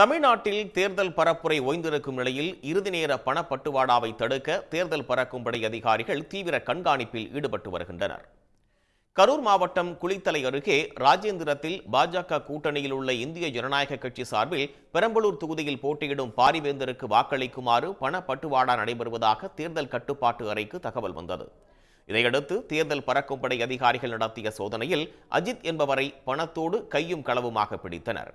தமிழ்நாட்டில் தேர்தல் பரப்புரை ஓய்ந்திருக்கும் நிலையில் இறுதி நேர பணப்பட்டுவாடாவை தடுக்க தேர்தல் பறக்கும்படை அதிகாரிகள் தீவிர கண்காணிப்பில் ஈடுபட்டு வருகின்றனர். கரூர் மாவட்டம் குளித்தலை அருகே ராஜேந்திரத்தில் பாஜக கூட்டணியில் உள்ள இந்திய ஜனநாயக கட்சி சார்பில் பெரம்பலூர் தொகுதியில் போட்டியிடும் பாரிவேந்தருக்கு வாக்களிக்குமாறு பணப்பட்டுவாடா நடைபெறுவதாக தேர்தல் கட்டுப்பாட்டு அறைக்கு தகவல் வந்தது. இதையடுத்து தேர்தல் பறக்கும்படை அதிகாரிகள் நடத்திய சோதனையில் அஜித் என்பவரை பணத்தோடு கையும் களவுமாக பிடித்தனர்.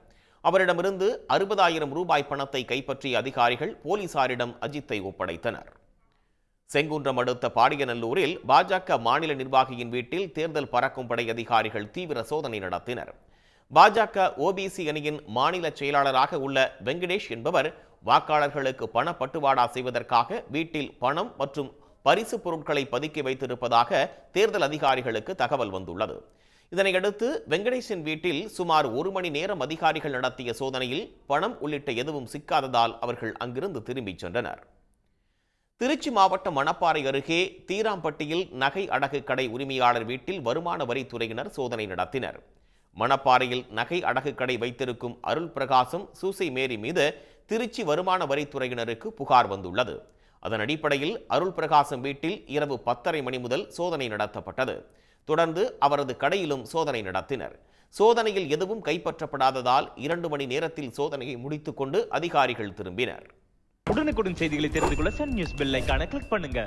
அவரிடமிருந்து அறுபதாயிரம் ரூபாய் பணத்தை கைப்பற்றிய அதிகாரிகள் போலீசாரிடம் அஜித்தை ஒப்படைத்தனர். செங்குன்றம் அடுத்த பாடியநல்லூரில் பாஜக மாநில நிர்வாகியின் வீட்டில் தேர்தல் பறக்கும் படை அதிகாரிகள் தீவிர சோதனை நடத்தினர். பாஜக ஓபிசி அணியின் மாநில செயலாளராக உள்ள வெங்கடேஷ் என்பவர் வாக்காளர்களுக்கு பணப்பட்டுவாடா செய்வதற்காக வீட்டில் பணம் மற்றும் பரிசு பொருட்களை பதுக்கி வைத்திருப்பதாக தேர்தல் அதிகாரிகளுக்கு தகவல் வந்துள்ளது. இதனையடுத்து வெங்கடேஷின் வீட்டில் சுமார் ஒரு மணி நேரம் அதிகாரிகள் நடத்திய சோதனையில் பணம் உள்ளிட்ட எதுவும் சிக்காததால் அவர்கள் அங்கிருந்து திரும்பிச் சென்றனர். திருச்சி மாவட்டம் மணப்பாறை அருகே தீராம்பட்டியில் நகை அடகு கடை உரிமையாளர் வீட்டில் வருமான வரித்துறையினர் சோதனை நடத்தினர். மணப்பாறையில் நகை அடகு கடை வைத்திருக்கும் அருள் பிரகாசம் சூசை மேரி மீது திருச்சி வருமான வரித்துறையினருக்கு புகார் வந்துள்ளது. அதன் அடிப்படையில் அருள் பிரகாசம் வீட்டில் இரவு பத்தரை மணி முதல் சோதனை நடத்தப்பட்டது. தொடர்ந்து அவரது கடையிலும் சோதனை நடத்தினர். சோதனையில் எதுவும் கைப்பற்றப்படாததால் இரண்டு மணி நேரத்தில் சோதனையை முடித்துக்கொண்டு அதிகாரிகள் திரும்பினர். உடனுக்குடன் செய்திகளை தெரிந்து கொள்ள சன் நியூஸ் பெல்லைக்கான கிளிக் பண்ணுங்க.